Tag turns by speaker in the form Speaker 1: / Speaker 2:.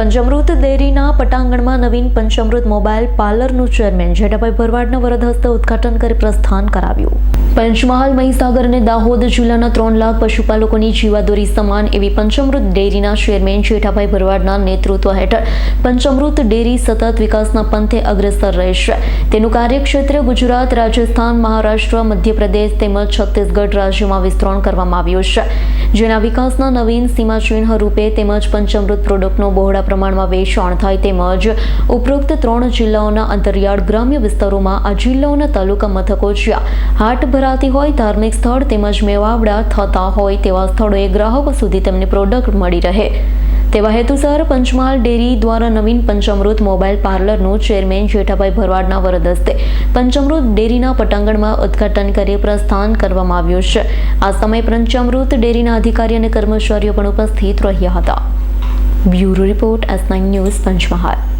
Speaker 1: પંચામૃત ડેરીના પટાંગણમાં નવીન પંચમૃત મોબાઈલ પાર્લરનું ચેરમેન જેટાભાઈ ભરવાડના વરદ હસ્તે ઉદ્ઘાટન કરી પ્રસ્થાન કરાવ્યું. પંચમહાલ મહીસાગર અને દાહોદ જિલ્લાના ત્રણ લાખ પશુપાલકોની જીવાદોરી સમાન એવી પંચમૃત ડેરીના ચેરમેન જેઠાભાઈ ભરવાડના નેતૃત્વ હેઠળ પંચમૃત ડેરી સતત વિકાસના પંથે અગ્રેસર રહેશે. તેનું કાર્યક્ષેત્ર ગુજરાત, રાજસ્થાન, મહારાષ્ટ્ર, મધ્યપ્રદેશ તેમજ છત્તીસગઢ રાજ્યમાં વિસ્તરણ કરવામાં આવ્યું છે. જેના વિકાસના નવીન સીમાચિહ્ન રૂપે તેમજ પંચમૃત પ્રોડક્ટનો બહોળા પ્રમાણમાં વેચાણ થાય તેમજ ઉપરોક્ત ત્રણ જિલ્લાઓના અંતરિયાળ ગ્રામ્ય વિસ્તારોમાં આ જિલ્લાઓના તાલુકા મથકો જ્યાં હાટ ભરાતી હોય ધાર્મિક સ્થળ તેમજ મેવાવડા થતા હોય તેવા સ્થળોએ ગ્રાહકો સુધી તેમની પ્રોડક્ટ મળી રહે. તેવા હેતુસર પંચમહાલ ડેરી દ્વારા નવીન પંચમૃત મોબાઈલ પાર્લરનું ચેરમેન જેઠાભાઈ ભરવાડના વરદસ્તે પંચમૃત ડેરીના પટાંગણમાં ઉદ્ઘાટન કરી પ્રસ્થાન કરવામાં આવ્યું છે. આ સમયે પંચમૃત ડેરીના અધિકારી અને કર્મચારીઓ પણ ઉપસ્થિત રહ્યા હતા. Bureau report S news Panchmahal.